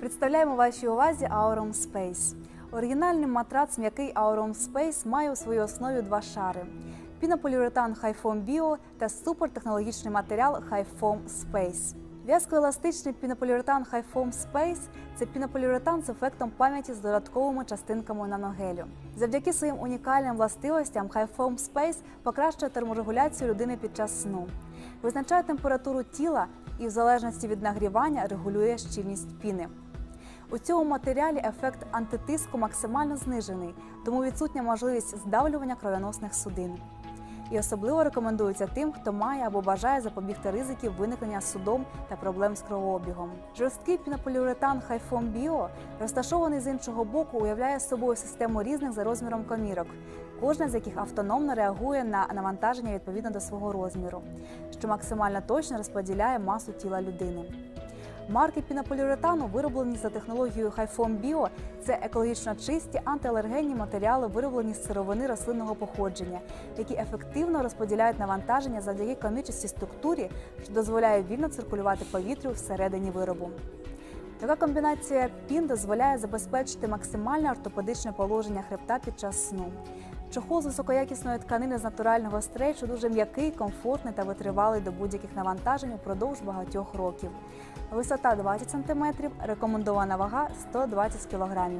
Представляємо вашій увазі Aurum Space. Оригінальний матрац м'який Aurum Space має у своїй основі два шари: пінополіуретан Highfoam Bio та супертехнологічний матеріал Highfoam Space. В'язкоеластичний пінополіуретан Highfoam Space – це пінополіуретан з ефектом пам'яті з додатковими частинками наногелю. Завдяки своїм унікальним властивостям Highfoam Space покращує терморегуляцію людини під час сну, визначає температуру тіла і в залежності від нагрівання регулює щільність піни. У цьому матеріалі ефект антитиску максимально знижений, тому відсутня можливість здавлювання кровоносних судин. І особливо рекомендується тим, хто має або бажає запобігти ризиків виникнення судом та проблем з кровообігом. Жорсткий пінополіуретан Highfoam Bio, розташований з іншого боку, уявляє собою систему різних за розміром комірок, кожна з яких автономно реагує на навантаження відповідно до свого розміру, що максимально точно розподіляє масу тіла людини. Марки пінополіуретану, вироблені за технологією Highfoam Bio, це екологічно чисті антиалергенні матеріали, вироблені з сировини рослинного походження, які ефективно розподіляють навантаження завдяки комічній структурі, що дозволяє вільно циркулювати повітрю всередині виробу. Така комбінація пін дозволяє забезпечити максимальне ортопедичне положення хребта під час сну. Чохол з високоякісної тканини з натурального стрейчу дуже м'який, комфортний та витривалий до будь-яких навантажень упродовж багатьох років. Висота 20 см, рекомендована вага 120 кг.